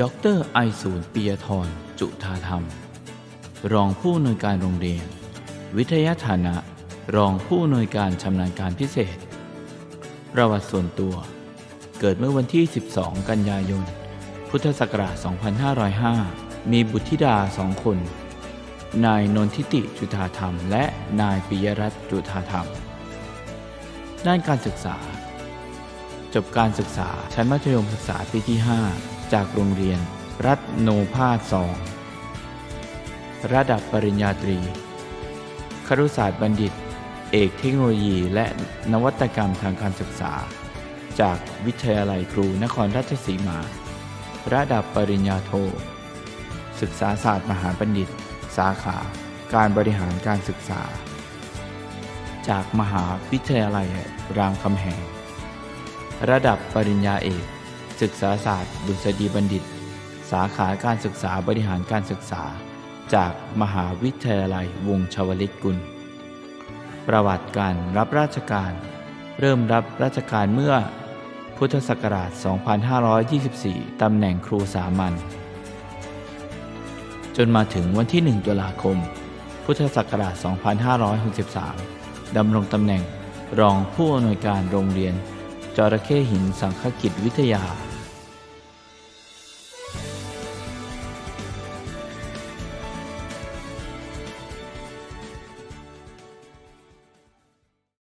ดรไอศูนย์ปิยธรจุธาธรรม รองผู้อำนวยการโรงเรียน วิทยาฐานะ รองผู้อำนวยการชำนาญการพิเศษ ประวัติส่วนตัว เกิดเมื่อวันที่ 12 กันยายน พุทธศักราช 2505 มีบุตรธิดาสองคน นายนนทิติจุธาธรรม และนายปิยรัตน์จุธาธรรม ด้านการศึกษา จบการศึกษาชั้นมัธยมศึกษาปีที่ 5 จากโรงเรียน รัตโนภาสสองระดับปริญญาตรี ครุศาสตร์บัณฑิต เอกเทคโนโลยีและนวัตกรรมทางการศึกษา จากวิทยาลัยครูนครราชสีมา ระดับปริญญาโท ศึกษาศาสตร์มหาบัณฑิต สาขา การบริหารการศึกษา จากมหาวิทยาลัยรามคำแหง ระดับปริญญาเอก ศึกษาศาสตร์ ดุษฎีบัณฑิต สาขาการศึกษาบริหารการศึกษา จากมหาวิทยาลัยวงชวลิตกุล ประวัติการรับราชการ เริ่มรับราชการเมื่อ พุทธศักราช 2524 ตำแหน่งครูสามัญจนมาถึงวันที่ 1 ตุลาคม พุทธศักราช 2563 ดำรงตำแหน่งรองผู้อำนวยการโรงเรียน จระเข้หินสังคกิจวิทยา